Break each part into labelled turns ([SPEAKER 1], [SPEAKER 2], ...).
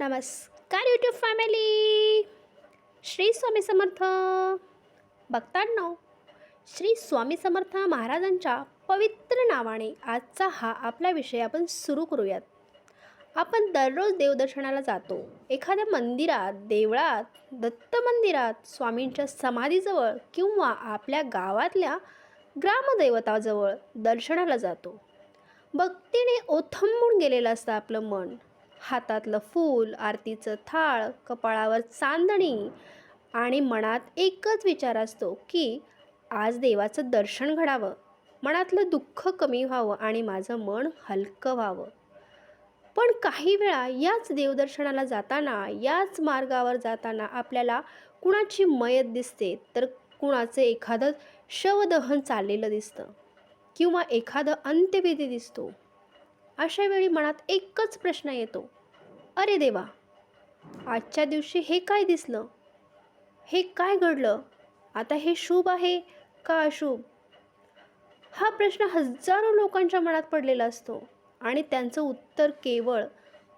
[SPEAKER 1] नमस्कार YouTube family Shri Swami Samarth. बघताना श्री स्वामी समर्थ महाराजांच्या पवित्र नावाने आजचा हा आपला विषय आपण सुरू करूयात. आपण दररोज देवदर्शनाला जातो. एखाद्या मंदिरात देवळात दत्त मंदिरात स्वामींच्या समाधीजवळ किंवा आपल्या गावातल्या ग्रामदैवताजवळ दर्शनाला जातो. भक्तीने ओथंबून गेलेलं असतं आपलं मन. हातातलं फूल आरतीचं थाळ कपाळावर चांदणी आणि मनात एकच विचार असतो की आज देवाचं दर्शन घडावं. मनातलं दुःख कमी व्हावं आणि माझं मन हलकं व्हावं. पण काही वेळा याच देवदर्शनाला जाताना याच मार्गावर जाताना आपल्याला कुणाची मयत दिसते तर कुणाचं एखादं शवदहन चाललेलं दिसतं किंवा एखादं अंत्यविधी दिसतो. अशा वेळी मनात एकच प्रश्न येतो अरे देवा आजच्या दिवशी हे काय दिसलं? हे काय घडलं? आता हे शुभ आहे का अशुभ? हा प्रश्न हजारो लोकांच्या मनात पडलेला असतो आणि त्यांचं उत्तर केवळ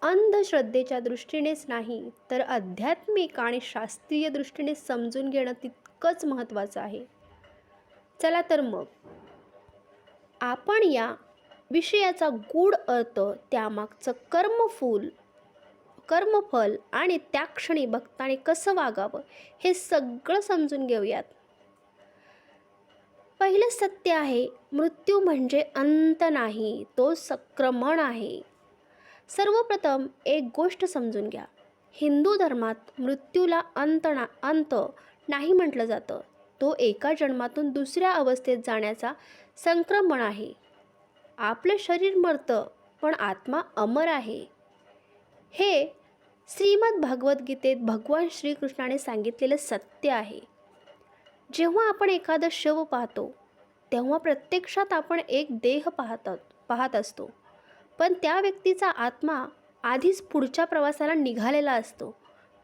[SPEAKER 1] अंधश्रद्धेच्या दृष्टीनेच नाही तर आध्यात्मिक आणि शास्त्रीय दृष्टीने समजून घेणं तितकंच महत्त्वाचं आहे. चला तर मग आपण या विषयाचा गूढ अर्थ त्यामागचं कर्मफूल कर्मफल आणि त्या क्षणी भक्ताने कसं वागावं हे सगळं समजून घेऊयात. पहिलं सत्य आहे मृत्यू म्हणजे अंत नाही तो संक्रमण आहे. सर्वप्रथम एक गोष्ट समजून घ्या. हिंदू धर्मात मृत्यूला अंत ना अंत नाही म्हटलं जातं. तो एका जन्मातून दुसऱ्या अवस्थेत जाण्याचा संक्रमण आहे. आपलं शरीर मरतं पण आत्मा अमर आहे. हे श्रीमद भगवद्गीतेत भगवान श्रीकृष्णाने सांगितलेलं सत्य आहे. जेव्हा आपण एखादं शव पाहतो तेव्हा प्रत्यक्षात आपण एक देह पाहत पाहत असतो. पण त्या व्यक्तीचा आत्मा आधीच पुढच्या प्रवासाला निघालेला असतो.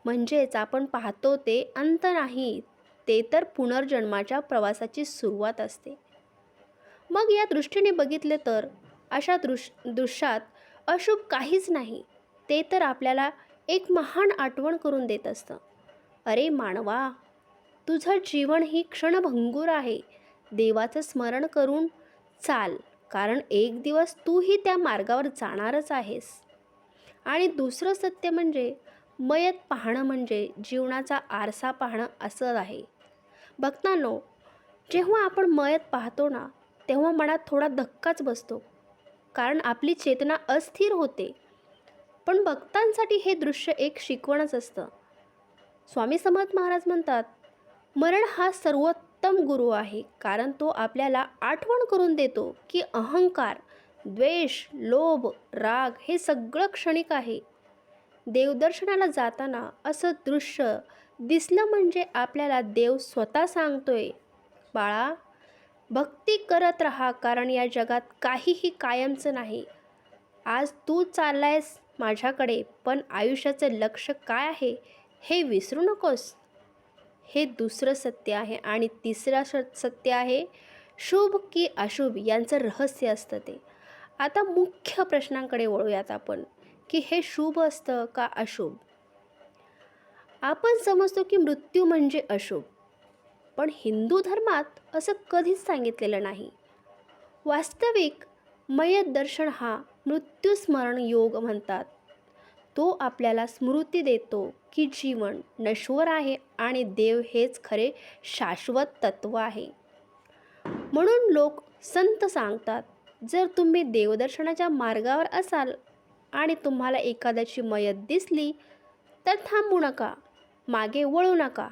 [SPEAKER 1] म्हणजेच आपण पाहतो ते अंत नाही ते तर पुनर्जन्माच्या प्रवासाची सुरुवात असते. मग या दृष्टीने बघितले तर अशा दृश दृश्यात अशुभ काहीच नाही ते तर आपल्याला एक महान आठवण करून देत असतं. अरे मानवा तुझं जीवन ही क्षणभंगूर आहे. देवाचं स्मरण करून चाल कारण एक दिवस तूही त्या मार्गावर जाणारच आहेस. आणि दुसरं सत्य म्हणजे मयत पाहणं म्हणजे जीवनाचा आरसा पाहणं असं आहे. भक्तांनो जेव्हा आपण मयत पाहतो ना तेव्हा मनात थोडा धक्काच बसतो. कारण आपली चेतना अस्थिर होते. पण भक्तांसाठी हे दृश्य एक शिकवणच असतं. स्वामी समर्थ महाराज म्हणतात मरण हा सर्वोत्तम गुरु आहे कारण तो आपल्याला आठवण करून देतो की अहंकार द्वेष लोभ राग हे सगळं क्षणिक आहे. देवदर्शनाला जाताना असं दृश्य दिसलं म्हणजे आपल्याला देव स्वतः सांगतोय. बाळा भक्ती करत राहा कारण या जगात काहीही कायमचं नाही. आज तू चाललायस माझ्याकडे पण आयुष्याचं लक्ष काय आहे हे विसरू नकोस. हे दुसरं सत्य आहे आणि तिसरं स सत्य आहे शुभ की अशुभ यांचं रहस्य असतं ते. आता मुख्य प्रश्नांकडे वळूयात आपण की हे शुभ असतं का अशुभ? आपण समजतो की मृत्यू म्हणजे अशुभ पण हिंदू धर्मात असं कधीच सांगितलेलं नाही. वास्तविक मयत दर्शन हा मृत्यूस्मरण योग म्हणतात. तो आपल्याला स्मृती देतो की जीवन नश्वर आहे आणि देव हेच खरे शाश्वत तत्व आहे. म्हणून लोक संत सांगतात जर तुम्ही देवदर्शनाच्या मार्गावर असाल आणि तुम्हाला एखाद्याची मयत दिसली तर थांबू नका मागे वळू नका.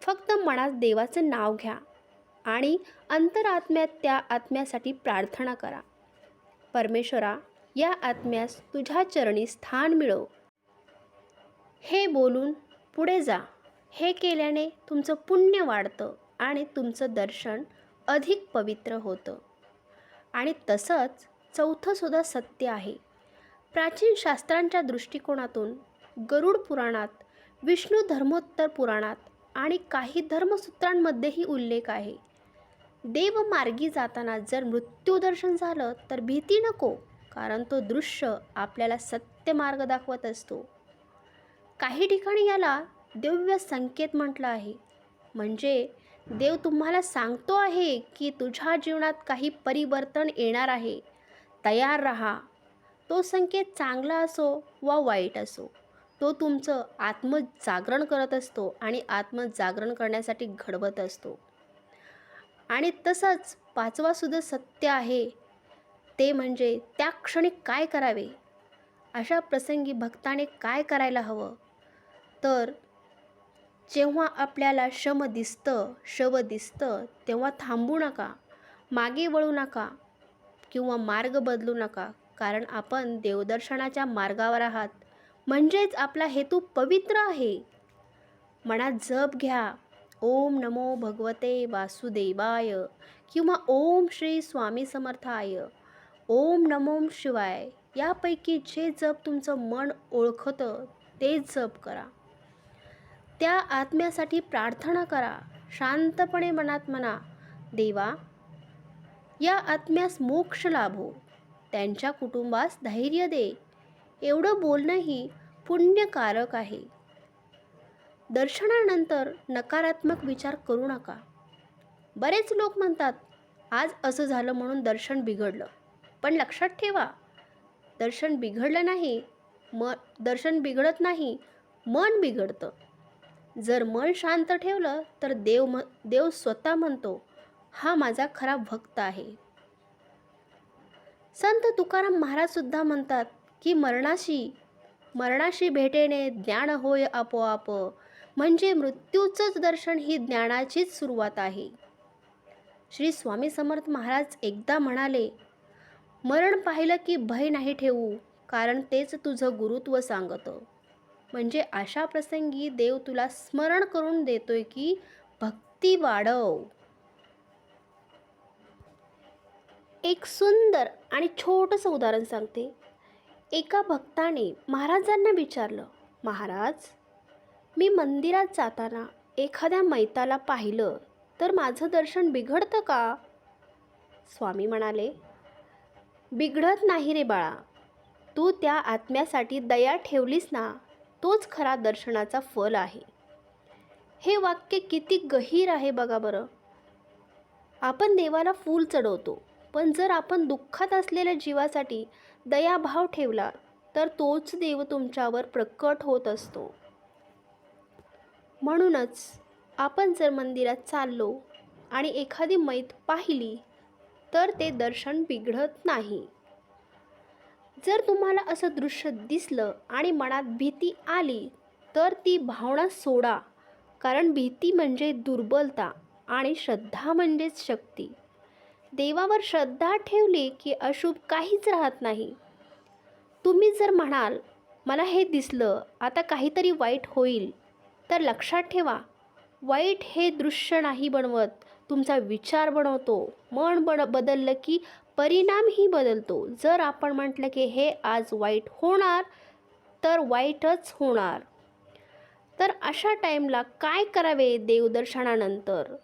[SPEAKER 1] फक्त मनात देवाचं नाव घ्या आणि अंतरात्म्यात त्या आत्म्यासाठी प्रार्थना करा. परमेश्वरा या आत्म्यास तुझ्या चरणी स्थान मिळव. हे बोलून पुढे जा. हे केल्याने तुमचं पुण्य वाढतं आणि तुमचं दर्शन अधिक पवित्र होतं. आणि तसंच चौथंसुद्धा सत्य आहे. प्राचीन शास्त्रांच्या दृष्टिकोनातून गरुड पुराणात विष्णू धर्मोत्तर पुराणात आणि काही धर्मसूत्रांमध्येही उल्लेख आहे. देवमार्गी जाताना जर मृत्यूदर्शन झालं तर भीती नको कारण तो दृश्य आपल्याला सत्य मार्ग दाखवत असतो. काही ठिकाणी याला दिव्य संकेत म्हटलं आहे. म्हणजे देव तुम्हाला सांगतो आहे की तुझ्या जीवनात काही परिवर्तन येणार आहे. तयार राहा. तो संकेत चांगला असो वा वाईट असो तो तुमचं आत्मजागरण करत असतो आणि आत्मजागरण करण्यासाठी घडवत असतो. आणि तसंच पाचवासुद्धा सत्य आहे. ते म्हणजे त्या क्षणी काय करावे? अशा प्रसंगी भक्ताने काय करायला हवं? तर जेव्हा आपल्याला शम दिसतं शव दिसतं तेव्हा थांबू नका मागे वळू नका किंवा मार्ग बदलू नका. कारण आपण देवदर्शनाच्या मार्गावर आहात. म्हणजेच आपला हेतू पवित्र आहे. मनात जप घ्या. ओम नमो भगवते वासुदेवाय किंवा ओम श्री स्वामी समर्थाय. ओम नमोम शिवाय. यापैकी जे जप तुमचं मन ओळखतं ते जप करा. त्या आत्म्यासाठी प्रार्थना करा. शांतपणे मनात म्हणा देवा या आत्म्यास मोक्ष लाभो. त्यांच्या कुटुंबास धैर्य दे. एवढं बोलणंही पुण्यकारक आहे. दर्शनानंतर नकारात्मक विचार करू नका. बरेच लोक म्हणतात आज असं झालं म्हणून दर्शन बिघडलं. पण लक्षात ठेवा दर्शन बिघडलं नाही म दर्शन बिघडत नाही मन बिघडतं. जर मन शांत ठेवलं तर देव म देव स्वतः म्हणतो हा माझा खरा भक्त आहे. संत तुकाराम महाराजसुद्धा म्हणतात की मरणाशी मरणाशी भेटेने ज्ञान होय आपोआप म्हणजे मृत्यूचंच दर्शन ही ज्ञानाचीच सुरुवात आहे. श्री स्वामी समर्थ महाराज एकदा म्हणाले मरण पाहिलं की भय नाही ठेवू कारण तेच तुझं गुरुत्व सांगतं. म्हणजे अशा प्रसंगी देव तुला स्मरण करून देतोय की भक्ती वाढव. एक सुंदर आणि छोटंसं उदाहरण सांगते. एका भक्ताने महाराजांना विचारलं महाराज मी मंदिरात जाताना एखाद्या मैताला पाहिलं तर माझं दर्शन बिघडतं का? स्वामी म्हणाले बिघडत नाही रे बाळा. तू त्या आत्म्यासाठी दया ठेवलीस ना तोच खरा दर्शनाचा फल आहे. हे वाक्य किती गहीर आहे बघा बरं. आपण देवाला फूल चढवतो पण जर आपण दुःखात असलेल्या जीवासाठी दयाभाव ठेवला तर तोच देव तुमच्यावर प्रकट होत असतो. म्हणूनच आपण जर मंदिरात चाललो आणि एखादी मैत पाहिली तर ते दर्शन बिघडत नाही. जर तुम्हाला असं दृश्य दिसलं आणि मनात भीती आली तर ती भावना सोडा. कारण भीती म्हणजे दुर्बलता आणि श्रद्धा म्हणजेच शक्ती. देवावर श्रद्धा ठेवली की अशुभ काहीच राहत नाही. तुम्ही जर म्हणाल मला हे दिसलं आता काहीतरी वाईट होईल. तर लक्षात ठेवा वाईट हे दृश्य नाही बनवत. तुमचा विचार बनवतो मन बन बदललं की परिणामही बदलतो. जर आपण म्हटलं की हे आज वाईट होणार तर वाईटच होणार. तर अशा टाईमला काय करावे देवदर्शनानंतर?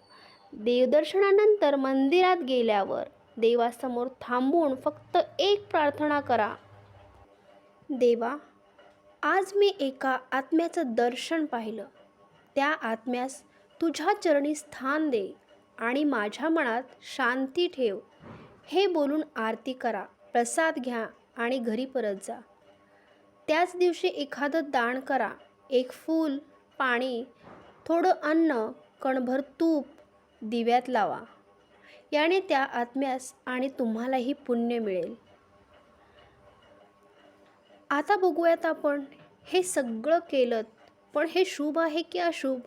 [SPEAKER 1] देवदर्शनानंतर मंदिरात गेल्यावर देवासमोर थांबून फक्त एक प्रार्थना करा. देवा आज मी एका आत्म्याचं दर्शन पाहिलं. त्या आत्म्यास तुझ्या चरणी स्थान दे आणि माझ्या मनात शांती ठेव. हे बोलून आरती करा प्रसाद घ्या आणि घरी परत जा. त्याच दिवशी एखादं दान करा. एक फूल पाणी थोडं अन्न कणभर तूप दिव्यात लावा. याने त्या आत्म्यास आणि तुम्हालाही पुण्य मिळेल. आता बघूयात आपण. हे सगळं केलं पण हे शुभ आहे की अशुभ?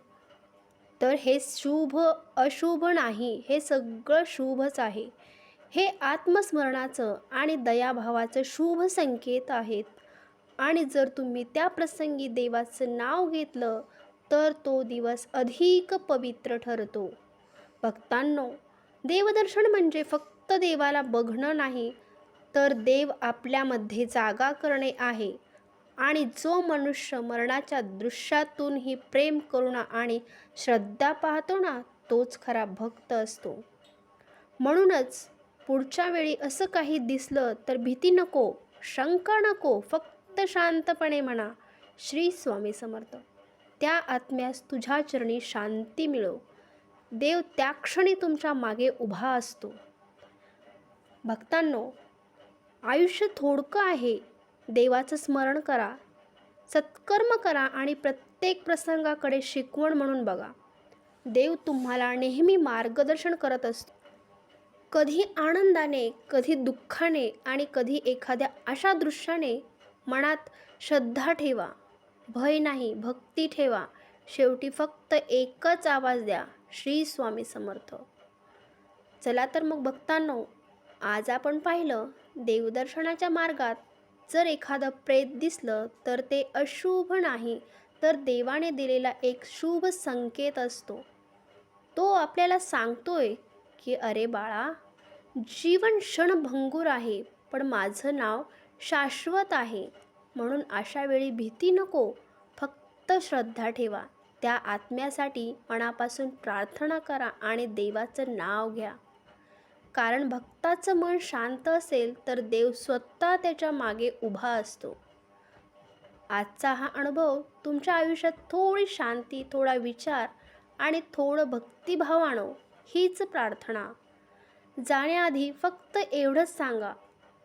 [SPEAKER 1] तर हे शुभ अशुभ नाही. हे सगळं शुभच आहे. हे आत्मस्मरणाचं आणि दयाभावाचं शुभ संकेत आहेत. आणि जर तुम्ही त्या प्रसंगी देवाचं नाव घेतलं तर तो दिवस अधिक पवित्र ठरतो. भक्तांनो देवदर्शन म्हणजे फक्त देवाला बघणं नाही तर देव आपल्यामध्ये जागा करणे आहे. आणि जो मनुष्य मरणाच्या दृश्यातूनही प्रेम करुणा आणि श्रद्धा पाहतो ना तोच खरा भक्त असतो. म्हणूनच पुढच्या वेळी असं काही दिसलं तर भीती नको शंका नको फक्त शांतपणे म्हणा श्री स्वामी समर्थ. त्या आत्म्यास तुझ्या चरणी शांती मिळो. देव त्या क्षणी तुमच्या मागे उभा असतो. भक्तांनो आयुष्य थोडकं आहे. देवाचं स्मरण करा. सत्कर्म करा आणि प्रत्येक प्रसंगाकडे शिकवण म्हणून बघा. देव तुम्हाला नेहमी मार्गदर्शन करत असतो. कधी आनंदाने कधी दुःखाने आणि कधी एखाद्या अशा दृश्याने मनात श्रद्धा ठेवा. भय नाही भक्ती ठेवा. शेवटी फक्त एकच आवाज द्या श्री स्वामी समर्थ. चला तर मग भक्तांनो आज आपण पाहिलं देवदर्शनाच्या मार्गात जर एखादं प्रेत दिसलं तर ते अशुभ नाही तर देवाने दिलेला एक शुभ संकेत असतो. तो आपल्याला सांगतोय की अरे बाळा जीवन क्षणभंगूर आहे पण माझं नाव शाश्वत आहे. म्हणून अशा वेळी भीती नको फक्त श्रद्धा ठेवा. त्या आत्म्यासाठी मनापासून प्रार्थना करा आणि देवाचं नाव घ्या. कारण भक्ताचं मन शांत असेल तर देव स्वतः त्याच्यामागे उभा असतो. आजचा हा अनुभव तुमच्या आयुष्यात थोडी शांती थोडा विचार आणि थोडं भक्तिभाव आणो हीच प्रार्थना. जाण्याआधी फक्त एवढंच सांगा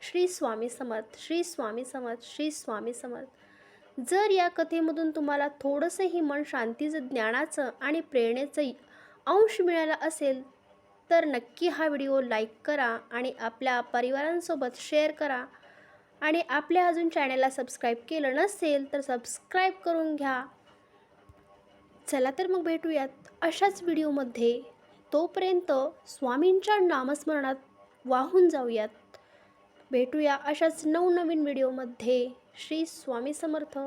[SPEAKER 1] श्री स्वामी समर्थ श्री स्वामी समर्थ श्री स्वामी समर्थ. जर या कथेमधून तुम्हाला थोडंसंही मन शांतीचं ज्ञानाचं आणि प्रेरणेचं अंश मिळाला असेल तर नक्की हा व्हिडिओ लाईक करा आणि आपल्या परिवारांसोबत शेअर करा. आणि आपल्या अजून चॅनलला सबस्क्राईब केलं नसेल तर सबस्क्राईब करून घ्या. चला तर मग भेटूयात अशाच व्हिडिओमध्ये. तोपर्यंत स्वामींच्या नामस्मरणात वाहून जाऊयात. भेटूया अशाच नवनवीन व्हिडिओमध्ये. श्री स्वामी समर्थ.